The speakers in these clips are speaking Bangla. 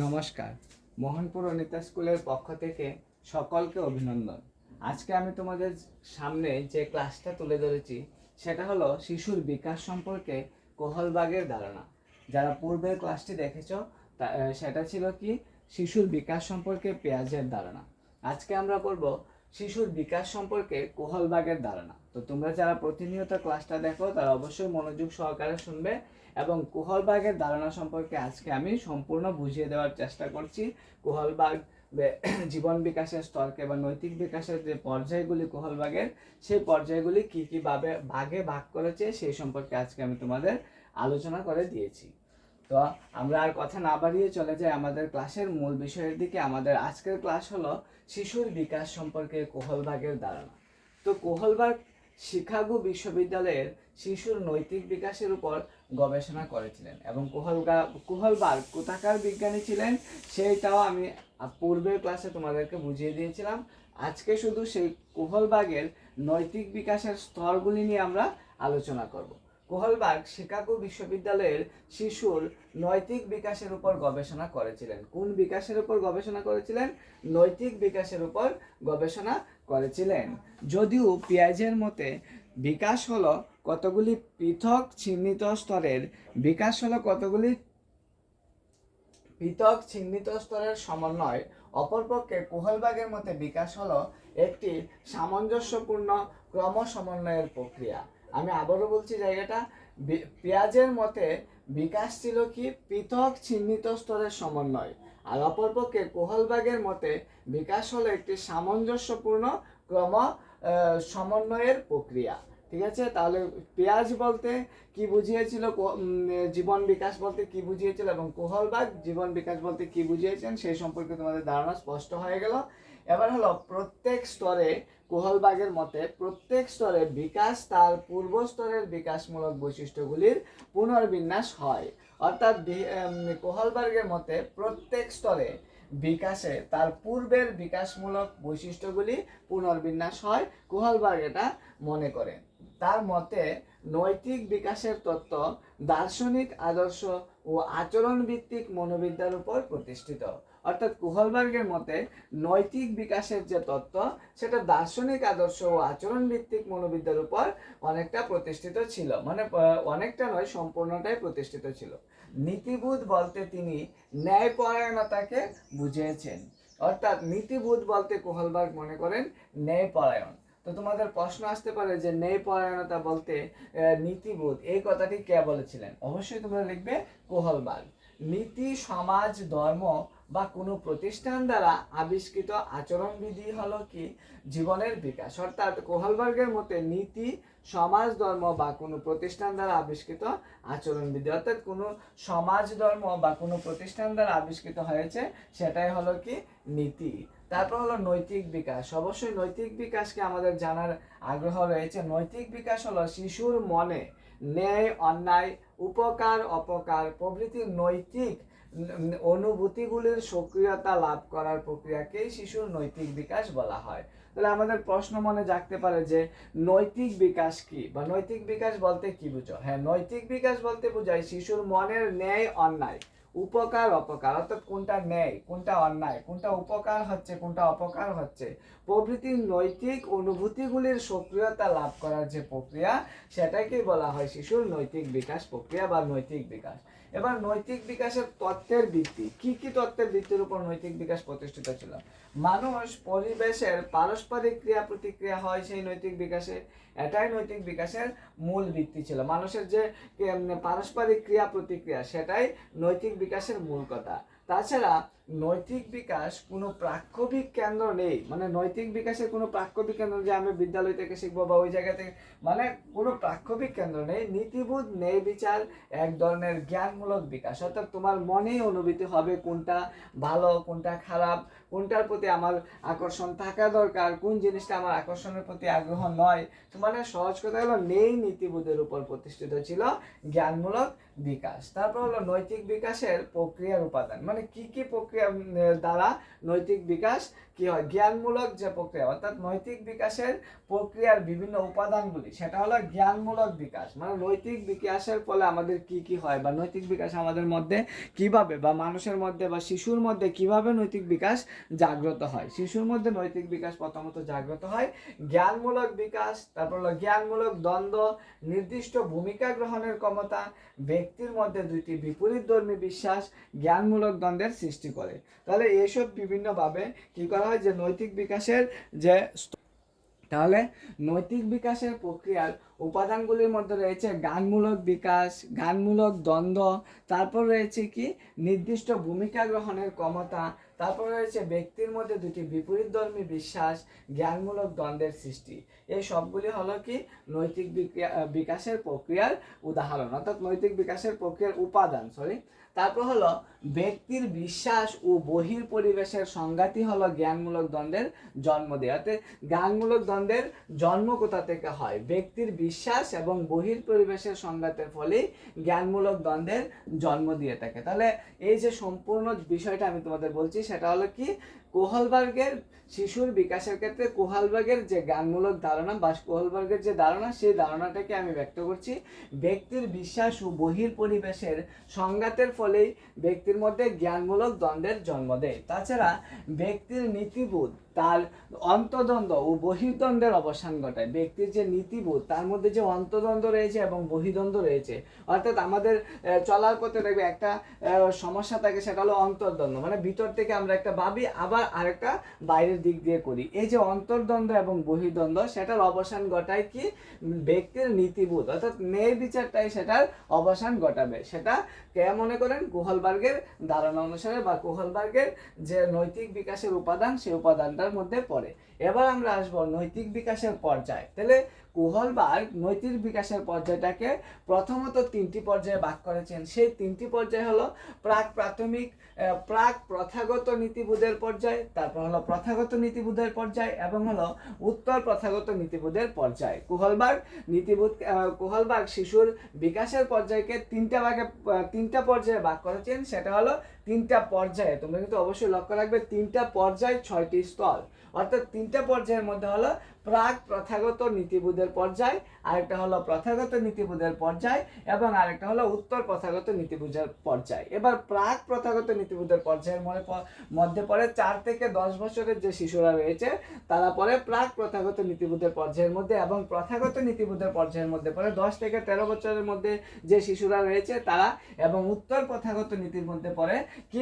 নমস্কার। মোহনপুর অনিতা স্কুলের পক্ষ থেকে সকলকে অভিনন্দন। আজকে আমি তোমাদের সামনে যে ক্লাসটা তুলে ধরেছি, সেটা হলো শিশুর বিকাশ সম্পর্কে কোহলবাগের ধারণা। যারা পূর্বের ক্লাসটি দেখেছ সেটা ছিল কি? শিশুর বিকাশ সম্পর্কে পেঁয়াজের ধারণা। আজকে আমরা পড়ব শিশুর বিকাশ সম্পর্কে কোহলবাগের ধারণা। তো তোমরা যারা প্রতিনিয়ত ক্লাসটা দেখো, তারা অবশ্যই মনোযোগ সহকারে শুনবে এবং কুহলবাগের ধারণা সম্পর্কে আজকে আমি সম্পূর্ণ বুঝিয়ে দেওয়ার চেষ্টা করছি। কুহলবাগ জীবন বিকাশের স্তরকে বা নৈতিক বিকাশের যে পর্যায়গুলি কুহলবাগের, সেই পর্যায়গুলি কি কি ভাবে, ভাগে ভাগ করেছে সেই সম্পর্কে আজকে আমি তোমাদের আলোচনা করে দিয়েছি। তো আমরা আর কথা না বাড়িয়ে চলে যাই আমাদের ক্লাসের মূল বিষয়ের দিকে। আমাদের আজকের ক্লাস হলো শিশুর বিকাশ সম্পর্কে কোহলবাগের ধারণা। তো কোহলবাগ শিকাগো বিশ্ববিদ্যালয়ের শিশুর নৈতিক বিকাশের উপর গবেষণা করেছিলেন এবং কোহলগা কোহলবাগ কোথাকার বিজ্ঞানী ছিলেন সেইটাও আমি পূর্বের ক্লাসে তোমাদেরকে বুঝিয়ে দিয়েছিলাম। আজকে শুধু সেই কোহলবাগের নৈতিক বিকাশের স্তরগুলি নিয়ে আমরা আলোচনা করব। কোহলবাগ শিকাগো বিশ্ববিদ্যালয়ের শিশুর নৈতিক বিকাশের উপর গবেষণা করেছিলেন। কোন বিকাশের উপর গবেষণা করেছিলেন? নৈতিক বিকাশের উপর গবেষণা করেছিলেন। যদিও পিয়াজের মতে বিকাশ হলো কতগুলি পৃথক চিহ্নিত স্তরের? বিকাশ হলো কতগুলি পৃথক চিহ্নিত স্তরের সমন্বয়। অপরপক্ষে কোহলবাগের মতে বিকাশ হলো একটি সামঞ্জস্যপূর্ণ ক্রম সমন্বয়ের প্রক্রিয়া। আমি আবারও বলছি জায়গাটা পেঁয়াজের মতে বিকাশ ছিল কি? পৃথক চিহ্নিত স্তরের সমন্বয়। আর অপরপক্ষে কোহলবাগের মতে বিকাশ হলো একটি সামঞ্জস্যপূর্ণ ক্রম সমন্বয়ের প্রক্রিয়া। ঠিক আছে? তাহলে পেঁয়াজ বলতে কি বুঝিয়েছিল জীবন বিকাশ বলতে কি বুঝিয়েছিল এবং কোহলবাগ জীবন বিকাশ বলতে কি বুঝিয়েছেন সেই সম্পর্কে তোমাদের ধারণা স্পষ্ট হয়ে গেল। এবার হলো প্রত্যেক স্তরে কোহলবাগের মতে প্রত্যেক স্তরে বিকাশ তার পূর্ব স্তরের বিকাশমূলক বৈশিষ্ট্যগুলির পুনর্বিন্যাস হয়। অর্থাৎ কোহলবার্গের মতে প্রত্যেক স্তরে বিকাশে তার পূর্বের বিকাশমূলক বৈশিষ্ট্যগুলি পুনর্বিন্যাস হয়। কোহলবার্গ এটা মনে করেন তার মতে, নৈতিক বিকাশের তত্ত্ব দার্শনিক আদর্শ ও আচরণ ভিত্তিক মনোবিদ্যার উপর প্রতিষ্ঠিত। অর্থাৎ কুহলবার্গের মতে, নৈতিক বিকাশের যে তত্ত্ব, সেটা দার্শনিক আদর্শ ও আচরণ ভিত্তিক মনোবিদ্যার উপর অনেকটা প্রতিষ্ঠিত ছিল। মানে অনেকটা নয়, সম্পূর্ণটাই প্রতিষ্ঠিত ছিল। নীতিবোধ বলতে তিনি ন্যায়পরায়ণতাকে বুঝিয়েছেন। অর্থাৎ নীতিবোধ বলতে কোহলবার্গ মনে করেন ন্যায়পরায়ণ। তো তোমাদের প্রশ্ন আসতে পারে যে ন্যায়পরায়ণতা বলতে নীতিবোধ, এই কথাটি কে বলেছিলেন? অবশ্যই তোমরা লিখবে কোহলবার্গ নীতি, সমাজ, ধর্ম বা কোনো প্রতিষ্ঠান দ্বারা আবিষ্কৃত আচরণবিধি হলো কি? জীবনের বিকাশ। অর্থাৎ কোহলবার্গের মতে নীতি, সমাজ, ধর্ম বা কোনো প্রতিষ্ঠান দ্বারা আবিষ্কৃত আচরণবিধি। অর্থাৎ কোনো সমাজ, ধর্ম বা কোনো প্রতিষ্ঠান দ্বারা আবিষ্কৃত হয়েছে, সেটাই হলো কি? নীতি। তারপর হলো নৈতিক বিকাশ। অবশ্যই নৈতিক বিকাশকে আমাদের জানার আগ্রহ রয়েছে। নৈতিক বিকাশ হলো শিশুর মনে ন্যায়, অন্যায়, উপকার, অপকার প্রভৃতি নৈতিক অনুভূতিগুলির সক্রিয়তা লাভ করার প্রক্রিয়াকেই শিশুর নৈতিক বিকাশ বলা হয়। তাহলে আমাদের প্রশ্ন মনে জাগতে পারে যে নৈতিক বিকাশ কি? বা নৈতিক বিকাশ বলতে কি বুঝো? হ্যাঁ নৈতিক বিকাশ বলতে বোঝায় শিশুর মনের ন্যায়, অন্যায়। উপকার, অপকার। অর্থাৎ কোনটা ন্যায়, কোনটা অন্যায়, কোনটা উপকার হচ্ছে, কোনটা অপকার হচ্ছে। প্রভৃতির নৈতিক অনুভূতিগুলির সক্রিয়তা লাভ করার যে প্রক্রিয়া, সেটাকেই বলা হয় শিশুর নৈতিক বিকাশ প্রক্রিয়া বা নৈতিক বিকাশ। এবার নৈতিক বিকাশের তত্ত্বের ভিত্তি। কি কি তত্ত্বের ভিত্তির উপর নৈতিক বিকাশ প্রতিষ্ঠিত ছিল? মানুষ পরিবেশের পারস্পরিক ক্রিয়া প্রতিক্রিয়া হয় সেই নৈতিক বিকাশে। এটাই নৈতিক বিকাশের মূল ভিত্তি ছিল। মানুষের যে পারস্পরিক ক্রিয়া প্রতিক্রিয়া সেটাই নৈতিক বিকাশের মূল কথা। তাছাড়া নৈতিক বিকাশ কোনো প্রাক্ষবিক কেন্দ্র নেই। মানে নৈতিক বিকাশের কোনো প্রাক্ষবিক কেন্দ্র যে আমি বিদ্যালয় থেকে শিখব বা ওই জায়গা থেকে মানে কোনো প্রাক্ষবিক কেন্দ্র নেই। নীতিবোধ নেই বিচার, এক ধরনের জ্ঞানমূলক বিকাশ। অর্থাৎ তোমার মনেই অনুভূতি হবে কোনটা ভালো, কোনটা খারাপ, কোনটার প্রতি আমার আকর্ষণ থাকা দরকার, কোন জিনিসটা আমার আকর্ষণের প্রতি আগ্রহ নয়। তো মানে সহজ কথা হলো নেই নীতিবোধের উপর প্রতিষ্ঠিত ছিল জ্ঞানমূলক বিকাশ। তারপর হলো নৈতিক বিকাশের প্রক্রিয়ার উপাদান। মানে কি কি প্রক্রিয়া দ্বারা নৈতিক বিকাশ কি হয়? জ্ঞানমূলক যে প্রক্রিয়া, অর্থাৎ নৈতিক বিকাশের প্রক্রিয়ার বিভিন্ন উপাদানগুলি, সেটা হলো জ্ঞানমূলক বিকাশ। মানে নৈতিক বিকাশের ফলে আমাদের কি কি হয় বা নৈতিক বিকাশ আমাদের মধ্যে কীভাবে বা মানুষের মধ্যে বা শিশুর মধ্যে কীভাবে নৈতিক বিকাশ জাগ্রত হয়? শিশুর মধ্যে নৈতিক বিকাশ প্রথমত জাগ্রত হয় জ্ঞানমূলক বিকাশ, তারপর হলো জ্ঞানমূলক দ্বন্দ্ব, নির্দিষ্ট ভূমিকা গ্রহণের ক্ষমতা, ব্যক্তির মধ্যে দুইটি বিপরীত ধর্মী বিশ্বাস জ্ঞানমূলক দ্বন্দ্বের সৃষ্টি করে। তাহলে এসব বিভিন্নভাবে কি করা হয় যে নৈতিক বিকাশের যে তাহলে নৈতিক বিকাশের প্রক্রিয়ার উপাদানগুলির মধ্যে রয়েছে গানমূলক বিকাশ গানমূলক দ্বন্দ্ব, তারপর রয়েছে কি? নির্দিষ্ট ভূমিকা গ্রহণের ক্ষমতা, তারপর রয়েছে ব্যক্তির মধ্যে দুটি বিপরীতধর্মী বিশ্বাস, জ্ঞানমূলক দ্বন্দ্বের সৃষ্টি। এই সবগুলি হলো কি? নৈতিক বিকাশের প্রক্রিয়ার উদাহরণ, অর্থাৎ নৈতিক বিকাশের প্রক্রিয়ার উপাদান সরি তারপর হলো ব্যক্তির বিশ্বাস ও বহির পরিবেশের সংঘাতই হলো জ্ঞানমূলক দ্বন্দ্বের জন্ম দেয়। জ্ঞানমূলক দ্বন্দ্বের জন্ম কোথা থেকে হয়? ব্যক্তির বিশ্বাস এবং বহির পরিবেশের সংঘাতের ফলে জ্ঞানমূলক দ্বন্দ্বের জন্ম দিয়ে থাকে। তাহলে এই যে সম্পূর্ণ বিষয়টা আমি তোমাদের বলছি, সেটা হলো কি? কোহলবার্গের শিশুর বিকাশের ক্ষেত্রে কোহালবার্গের যে জ্ঞানমূলক ধারণা বা কোহলবার্গের যে ধারণা, সেই ধারণাটাকে আমি ব্যক্ত করছি। ব্যক্তির বিশ্বাস ও বহির পরিবেশের সংঘাতের ফলেই ব্যক্তির মধ্যে জ্ঞানমূলক দ্বন্দ্বের জন্ম দেয়। তাছাড়া ব্যক্তির নীতিবোধ তার অন্তদ্বন্দ্ব ও বহির্দ্বন্দ্বের অবসান ঘটায়। ব্যক্তির যে নীতিবোধ, তার মধ্যে যে অন্তদ্বন্দ্ব রয়েছে এবং বহির্দ্বন্দ্ব রয়েছে, অর্থাৎ আমাদের চলার পথে দেখবে একটা সমস্যা থাকে, সেটা হলো অন্তর্দ্বন্দ্ব মানে ভিতর থেকে আমরা একটা ভাবি, আবার আরেকটা বাইরের দিক দিয়ে করি। এই যে অন্তর্দ্বন্দ্ব এবং বহির্দ্বন্দ্ব, সেটার অবসান ঘটায় কি? ব্যক্তির নীতিবোধ, অর্থাৎ ন্যায় বিচারটাই সেটার অবসান ঘটাবে। সেটা কে মনে করেন? কোহলবার্গের ধারণা অনুসারে বা কোহলবার্গের যে নৈতিক বিকাশের উপাদান, সেই উপাদানটার মধ্যে পড়ে। এবার আমরা আসব নৈতিক বিকাশের পর্যায়। তাহলে কুহলবার্গ নৈতিক বিকাশের পর্যায়টাকে প্রথমত তিনটি পর্যায়ে ভাগ করেছেন। সেই তিনটি পর্যায় হলো প্রাক প্রাথমিক প্রাক প্রথাগত নীতিবোধের পর্যায়, তারপর হলো প্রথাগত নীতিবোধের পর্যায় এবং হলো উত্তর প্রথাগত নীতিবোধের পর্যায়। কুহলবার্গ নীতিবোধ কুহলবার্গ শিশুর বিকাশের পর্যায়কে তিনটা ভাগে তিনটা পর্যায়ে ভাগ করেছেন। সেটা হলো তিনটা পর্যায়ে, তোমরা কিন্তু অবশ্যই লক্ষ্য রাখবে, তিনটা পর্যায় ছয়টি স্তর। অর্থাৎ তিনটা পর্যায়ের মধ্যে হলো প্রাক প্রথাগত নীতিবোধের পর্যায় আরেকটা হলো প্রথাগত নীতিবোধের পর্যায় এবং আরেকটা হলো উত্তর প্রথাগত নীতিবোধের পর্যায়। এবার প্রাক প্রথাগত নীতিবোধের পর্যায়ের মনে মধ্যে পড়ে চার থেকে দশ বছরের যে শিশুরা রয়েছে, তারা পরে প্রাক প্রথাগত নীতিবোধের পর্যায়ের মধ্যে এবং প্রথাগত নীতিবোধের পর্যায়ের মধ্যে পড়ে দশ থেকে তেরো বছরের মধ্যে যে শিশুরা রয়েছে তারা এবং উত্তর প্রথাগত নীতির মধ্যে পড়ে কি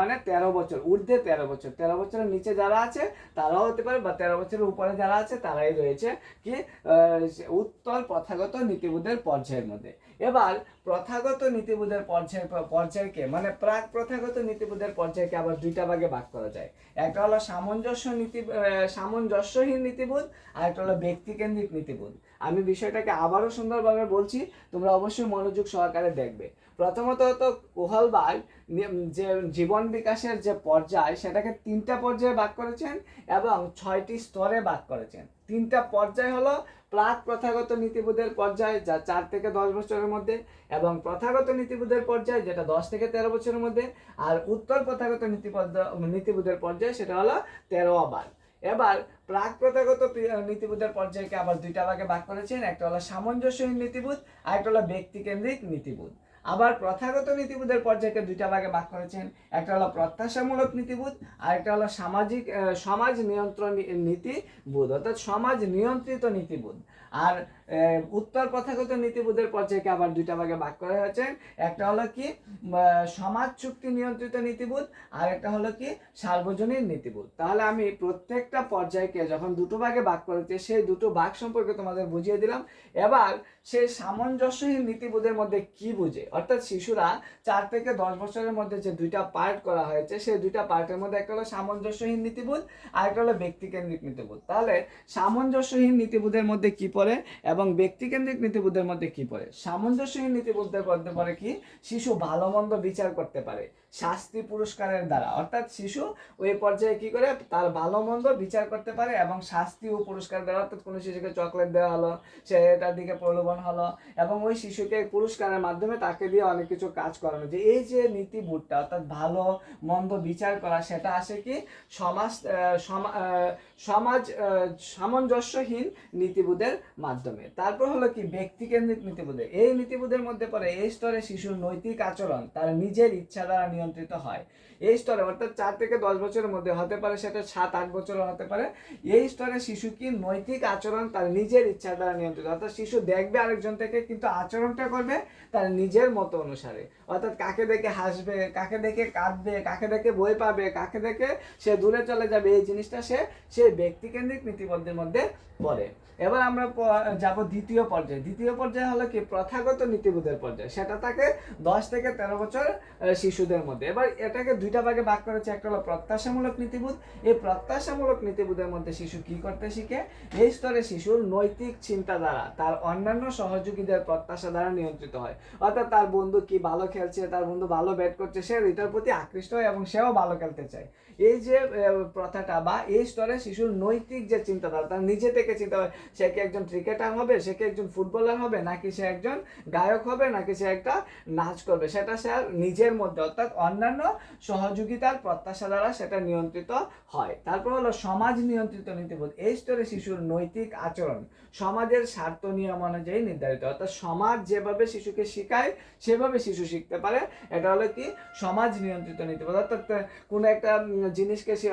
মানে তেরো বছর, ঊর্ধ্বে তেরো বছর, তেরো বছরের নিচে যারা আছে তারাও হতে পারে বা তেরো বছরের উপরে যারা আছে তারাই রয়েছে। কি উত্তর প্রথাগত নীতিবোধের পর্যায়ের মধ্যে। এবার প্রথাগত নীতিবোধের পর্যায় পর্যায়কে মানে প্রাক প্রথাগত নীতিবোধের পর্যায়কে আবার দুইটা ভাগে ভাগ করা যায়। একটা হলো সামঞ্জস্য নীতি সামঞ্জস্যহীন নীতিবোধ আর একটা হলো ব্যক্তিকেন্দ্রিক নীতিবোধ। আমি বিষয়টাকে আবারও সুন্দরভাবে বলছি, তোমরা অবশ্যই মনোযোগ সহকারে দেখবে। প্রথমত তো কোহলবাগ যে জীবন বিকাশের যে পর্যায়, সেটাকে তিনটা পর্যায়ে ভাগ করেছেন এবং ছয়টি স্তরে ভাগ করেছেন। তিনটা পর্যায় হলো প্রাক প্রথাগত নীতিবোধের পর্যায়, যা চার থেকে দশ বছরের মধ্যে, এবং প্রথাগত নীতিবোধের পর্যায়, যেটা দশ থেকে তেরো বছরের মধ্যে, আর উত্তর প্রথাগত নীতিপদ নীতিবোধের পর্যায়, সেটা হলো তেরো আবার এবার প্রাক প্রথাগত নীতিবোধের পর্যায়কে আবার দুইটা ভাগে ভাগ করেছেন, একটা হলো সামঞ্জস্যহীন নীতিবোধ, আর একটা হলো ব্যক্তিকেন্দ্রিক নীতিবোধ। আবার প্রথাগত নীতিবোধের পর্যায়কে দুইটা ভাগে ভাগ করেছেন। একটা হলো প্রত্যাশামূলক নীতিবোধ, আর একটা হলো সামাজিক সমাজ নিয়ন্ত্রণ নীতিবোধ, অর্থাৎ সমাজ নিয়ন্ত্রিত নীতিবোধ। আর উত্তর প্রথাগত নীতিবোধের পর্যায়কে আবার দুইটা ভাগে ভাগ করা হয়েছে। একটা হলো কি সমাজ চুক্তি নিয়ন্ত্রিত নীতিবোধ, আর একটা হলো কি, সার্বজনীন নীতিবোধ। তাহলে আমি প্রত্যেকটা পর্যায়কে যখন দুটো ভাগে ভাগ করেছি, সেই দুটো ভাগ সম্পর্কে তোমাদের বুঝিয়ে দিলাম। এবার সেই সামঞ্জস্যহীন নীতিবোধের মধ্যে কি বুঝে? অর্থাৎ শিশুরা চার থেকে দশ বছরের মধ্যে যে দুইটা পার্ট করা হয়েছে, সেই দুইটা পার্টের মধ্যে একটা হলো সামঞ্জস্যহীন নীতিবোধ, আর একটা হলো ব্যক্তিকেন্দ্রিক নীতিবোধ। তাহলে সামঞ্জস্যহীন নীতিবোধের মধ্যে কি পড়ে? এবং এবং ব্যক্তিকেন্দ্রিক নীতিবোধের মধ্যে কি পড়ে? সামঞ্জস্যহীন নীতিবোধের মধ্যে পড়ে কি? শিশু ভালো মন্দ বিচার করতে পারে। শাস্তি পুরস্কারের দ্বারা। অর্থাৎ শিশু ওই পর্যায়ে কি করে? তার ভালো মন্দ বিচার করতে পারে এবং শাস্তি ও পুরস্কার দ্বারা অর্থাৎ কোনো শিশুকে চকলেট দেওয়া হলো, সে এটার দিকে প্রলোভন হলো এবং ওই শিশুকে পুরস্কারের মাধ্যমে তাকে দিয়ে অনেক কিছু কাজ করানো। যে এই যে নীতিবোধটা, অর্থাৎ ভালো মন্দ বিচার করা, সেটা আসে কি? সমাজ সমা- সমাজ সামঞ্জস্যহীন নীতিবোধের মাধ্যমে। তারপর হলো কি, ব্যক্তিকেন্দ্রিক নীতিবোধে। এই নীতিবোধের মধ্যে পড়ে, এই স্তরে শিশুর নৈতিক আচরণ তার নিজের ইচ্ছা দ্বারা নিয়ন্ত্রিত হয়। এই স্তরে, অর্থাৎ চার থেকে দশ বছরের মধ্যে হতে পারে সেটা সাত, আট বছরও হতে পারে। এই স্তরে শিশু কি নৈতিক আচরণ তার নিজের ইচ্ছা দ্বারা নিয়ন্ত্রিত, অর্থাৎ শিশু দেখবে আরেকজন থেকে কিন্তু আচরণটা করবে তার নিজের মতো অনুসারে। অর্থাৎ কাকে দেখে হাসবে, কাকে দেখে কাঁদবে, কাকে দেখে বই পাবে, কাকে দেখে সে দূরে চলে যাবে, এই জিনিসটা সে সে ব্যক্তিকেন্দ্রিক নীতিবদ্ধের মধ্যে পড়ে। এবার আমরা প- যাব দ্বিতীয় পর্যায়ে। দ্বিতীয় পর্যায়ে হলো কি? প্রথাগত নীতিবোধের পর্যায়ে। সেটা থাকে দশ থেকে তেরো বছর শিশুদের মধ্যে। এবার এটাকে দুইটা ভাগে ভাগ করেছে একটা হলো প্রত্যাশামূলক নীতিবোধ। এই প্রত্যাশামূলক নীতিবোধের মধ্যে শিশু কি করতে শিখে? এই স্তরে শিশুর নৈতিক চিন্তা দ্বারা তার অন্যান্য সহযোগীদের প্রত্যাশা দ্বারা নিয়ন্ত্রিত হয়। অর্থাৎ তার বন্ধু কি ভালো খেলছে, তার বন্ধু ভালো ব্যাট করছে, সে এটার প্রতি আকৃষ্ট হয় এবং সেও ভালো খেলতে চায়। এই যে প্রথাটা বা এই স্তরে শিশুর নৈতিক যে চিন্তাধারা, তার নিজে থেকে চিন্তা হয়, সে কি একজন ক্রিকেটার হবে, সে কি একজন ফুটবলার হবে, নাকি সে একজন গায়ক হবে, নাকি সে একটা নাচ করবে, সেটা সে নিজের মধ্যে, অর্থাৎ অন্যান্য সহযোগিতার প্রত্যাশা দ্বারা সেটা নিয়ন্ত্রিত হয়। তারপর হলো সমাজ নিয়ন্ত্রিত নীতিবোধ। এই স্তরে শিশুর নৈতিক আচরণ, সমাজের স্বার্থ নিয়ম অনুযায়ী নির্ধারিত। অর্থাৎ সমাজ যেভাবে শিশুকে শেখায়, সেভাবে শিশু শিখতে পারে। এটা হলো কি? সমাজ নিয়ন্ত্রিত নীতিবোধ। অর্থাৎ কোনো একটা জিনিসকে সে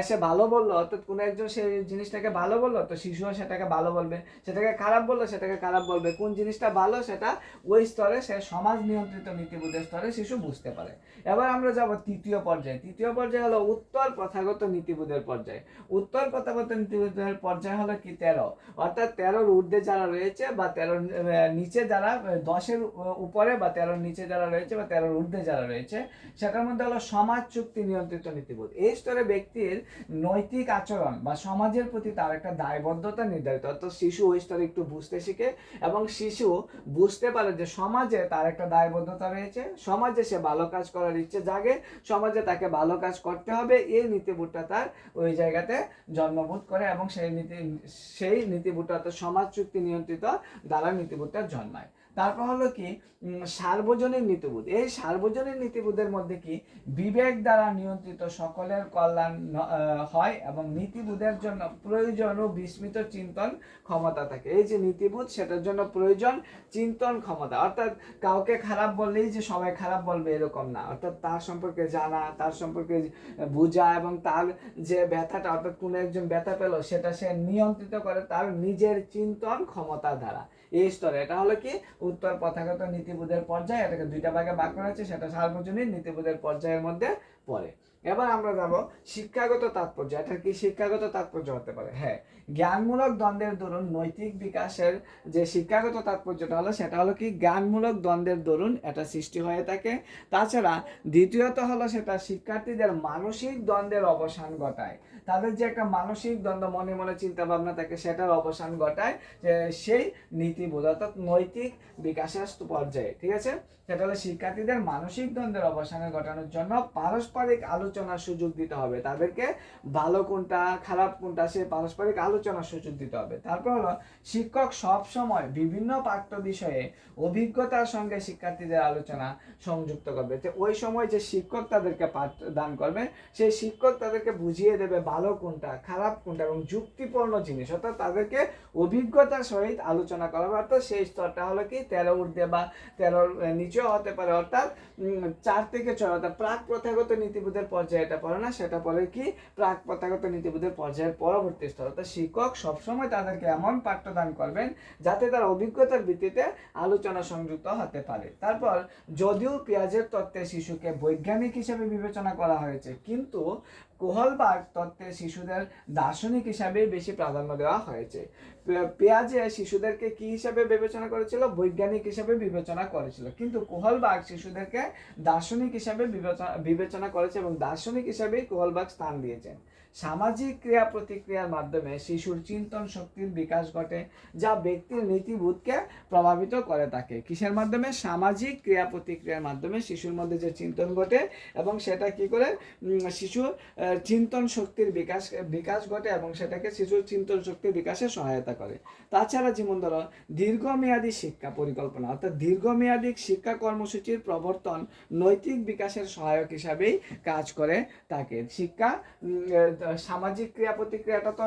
এসে ভালো বলল, অর্থাৎ কোনো একজন সেই জিনিসটাকে ভালো বলল, তো শিশুও সেটাকে ভালো বলবে। সেটাকে খারাপ বলল, সেটাকে খারাপ বলবে। কোন জিনিসটা ভালো সেটা ওই স্তরে সে সমাজ নিয়ন্ত্রিত নীতিবোধের স্তরে শিশু বুঝতে পারে। এবার আমরা যাব তৃতীয় পর্যায়ে। তৃতীয় পর্যায়ে হলো উত্তর প্রথাগত নীতিবোধের পর্যায়ে। উত্তর প্রথাগত নীতিবোধের পর্যায়ে হলো কি? তেরো। অর্থাৎ তেরোর ঊর্ধ্বে যারা রয়েছে বা তেরোর নিচে যারা দশের উপরে বা তেরোর নিচে যারা রয়েছে বা তেরোর ঊর্ধ্বে যারা রয়েছে, সেটার মধ্যে হলো সমাজ চুক্তি নিয়ন্ত্রিত নীতিবোধ এই স্তরে ব্যক্তির নৈতিক আচরণ বা সমাজের প্রতি তার একটা দায়বদ্ধতা নির্ধারিত। অর্থাৎ শিশু ওই স্তরে একটু বুঝতে শিখে এবং শিশু বুঝতে পারে যে সমাজে তার একটা দায়বদ্ধতা রয়েছে, সমাজে সে ভালো কাজ করার ইচ্ছে জাগে, সমাজে তাকে ভালো কাজ করতে হবে। এই নীতিবোধটা তার ওই জায়গাতে জন্মবোধ করে এবং সেই নীতি, সেই নীতিবোধটা অর্থাৎ সমাজ চুক্তি নিয়ন্ত্রিত দ্বারা নীতিবোধটা জন্মায়। তারপর হলো কি সার্বজনীন নীতিবোধ। এই সার্বজনীন নীতিবোধের মধ্যে কি বিবেক দ্বারা নিয়ন্ত্রিত সকলের কল্যাণ হয় এবং নীতিবোধের জন্য প্রয়োজন ও বিস্মিত চিন্তন ক্ষমতা থাকে। এই যে নীতিবোধ, সেটার জন্য প্রয়োজন চিন্তন ক্ষমতা। অর্থাৎ কাউকে খারাপ বললেই যে সবাই খারাপ বলবে এরকম না। অর্থাৎ তার সম্পর্কে জানা, তার সম্পর্কে বোঝা এবং তার যে ব্যথাটা, অর্থাৎ কোনো একজন ব্যথা পেল, সেটা সে নিয়ন্ত্রিত করে তার নিজের চিন্তন ক্ষমতা দ্বারা। এই স্তরে। এটা হলো কি? উত্তর প্রথাগত নীতিবোধের পর্যায়ে, এটাকে দুইটা ভাগে ভাগ করা হয়েছে সেটা সার্বজনীন নীতিবোধের পর্যায়ের মধ্যে পড়ে। এবার আমরা যাব শিক্ষাগত তাৎপর্য, এটা কি শিক্ষাগত তাৎপর্য হতে পারে? হ্যাঁ জ্ঞানমূলক দ্বন্দ্বের দরুন নৈতিক বিকাশের যে শিক্ষাগত তাৎপর্যটা হলো, সেটা হলো কি? জ্ঞানমূলক দ্বন্দ্বের দরুন এটা সৃষ্টি হয়ে থাকে। তাছাড়া দ্বিতীয়ত হলো সেটা শিক্ষার্থীদের মানসিক দ্বন্দ্বের অবসান ঘটায়। তাদের যে একটা মানসিক দ্বন্দ্ব, মনে মনে চিন্তা ভাবনা থাকে, সেটার অবসান ঘটায় সেই নীতিবোধ অর্থাৎ নৈতিক বিকাশের পর্যায়ে, ঠিক আছে? সেটা হলো শিক্ষার্থীদের মানসিক দ্বন্দ্বের অবসানে ঘটানোর জন্য পারস্পরিক আলোচনার সুযোগ দিতে হবে। তাদেরকে ভালো কোনটা খারাপ কোনটা সে পারস্পরিক আলোচনার সুযোগ দিতে হবে। তারপর হলো শিক্ষক সব সময় বিভিন্ন পাঠ্য বিষয়ে অভিজ্ঞতার সঙ্গে শিক্ষার্থীদের আলোচনা সংযুক্ত করবে। তো ওই সময় যে শিক্ষক তাদেরকে পাঠ দান করবে সেই শিক্ষক তাদেরকে বুঝিয়ে দেবে ভালো কোনটা খারাপ কোনটা এবং যুক্তিপূর্ণ জিনিস। অর্থাৎ তাদেরকে অভিজ্ঞতার সহিত আলোচনা করা হবে অর্থাৎ সেই স্তরটা হলো কি তেরো ঊর্ধ্বে বা তেরোর আহ, নিচেও হতে পারে, অর্থাৎ চার থেকে ছয়, অর্থাৎ প্রাক প্রথাগত নীতিবোধের পর্যায়ে এটা পড়ে না, সেটা পড়ে কি? প্রাক প্রথাগত নীতিবোধের পর্যায়ের পরবর্তী স্তর। অর্থাৎ শিক্ষক সবসময় তাদেরকে এমন পাঠ্যদান করবেন যাতে তার অভিজ্ঞতার ভিত্তিতে আলোচনা সংযুক্ত হতে পারে। তারপর, যদিও পেঁয়াজের তত্ত্বে শিশুকে বৈজ্ঞানিক হিসেবে বিবেচনা করা হয়েছে, কিন্তু কোহলবাগ তত্ত্বে শিশুদের দার্শনিক হিসাবে বেশি প্রাধান্য দেওয়া হয়েছে। পেঁয়াজে শিশুদেরকে কি হিসাবে বিবেচনা করেছিল? বৈজ্ঞানিক হিসাবে বিবেচনা করেছিল। কিন্তু কোহলবাগ শিশুদেরকে দার্শনিক হিসাবে বিবেচনা বিবেচনা করেছে এবং দার্শনিক হিসাবেই কোহলবাগ স্থান দিয়েছেন সামাজিক ক্রিয়া প্রতিক্রিয়ার মাধ্যমে শিশুর চিন্তন শক্তির বিকাশ ঘটে, যা ব্যক্তির নীতিবোধকে প্রভাবিত করে থাকে। কিসের মাধ্যমে? সামাজিক ক্রিয়া প্রতিক্রিয়ার মাধ্যমে শিশুর মধ্যে যে চিন্তন ঘটে এবং সেটা কি করে? শিশুর চিন্তন শক্তির বিকাশ বিকাশ ঘটে এবং সেটাকে শিশুর চিন্তন শক্তির বিকাশে সহায়তা করে। তাছাড়া যেমন ধরো, দীর্ঘমেয়াদী শিক্ষা পরিকল্পনা, অর্থাৎ দীর্ঘমেয়াদী শিক্ষা কর্মসূচির প্রবর্তন নৈতিক বিকাশের সহায়ক হিসাবেই কাজ করে থাকে। শিক্ষা সামাজিক ক্রিয়া প্রতিক্রিয়াটা তো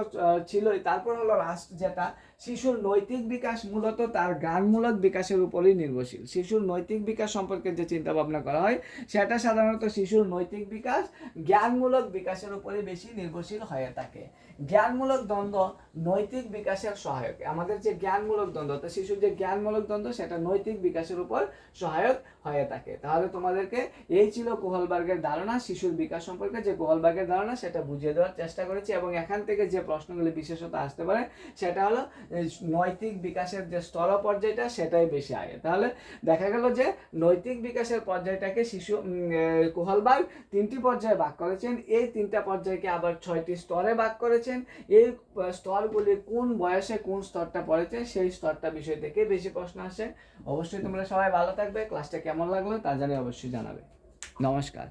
ছিলই। তারপর হলো লাস্ট যেটা, শিশুর নৈতিক বিকাশ মূলত তার জ্ঞানমূলক বিকাশের উপরই নির্ভরশীল। শিশুর নৈতিক বিকাশ সম্পর্কে যে চিন্তা ভাবনা করা হয়, সেটা সাধারণত শিশুর নৈতিক বিকাশ, জ্ঞানমূলক বিকাশের উপরে বেশি নির্ভরশীল হয়ে থাকে। জ্ঞানমূলক দ্বন্দ্ব নৈতিক বিকাশের সহায়ক। আমাদের যে জ্ঞানমূলক দ্বন্দ্ব, তো শিশুর যে জ্ঞানমূলক দ্বন্দ্ব, সেটা নৈতিক বিকাশের উপর সহায়ক হয়ে থাকে। তাহলে তোমাদেরকে এই ছিল কোহলবার্গের ধারণা, শিশুর বিকাশ সম্পর্কে যে কোহলবার্গের ধারণা, সেটা বুঝিয়ে দেওয়ার চেষ্টা করেছি এবং এখান থেকে যে প্রশ্নগুলি বিশেষত আসতে পারে, সেটা হলো নৈতিক বিকাশের যে স্তর পর্যায়টা, সেটাই বেশি আগে। তাহলে দেখা গেল যে নৈতিক বিকাশের পর্যায়টাকে শিশু কোহলবার্গ তিনটি পর্যায়ে ভাগ করেছেন। এই তিনটা পর্যায়কে আবার ছয়টি স্তরে ভাগ করেছেন। এই স্তরগুলি কোন বয়সে কোন স্তরটা পড়েছে, সেই স্তরটা বিষয় থেকে বেশি প্রশ্ন আসে। অবশ্যই তোমরা সবাই ভালো থাকবে। ক্লাসটা কেমন লাগল তা জানি অবশ্যই জানাবে। নমস্কার।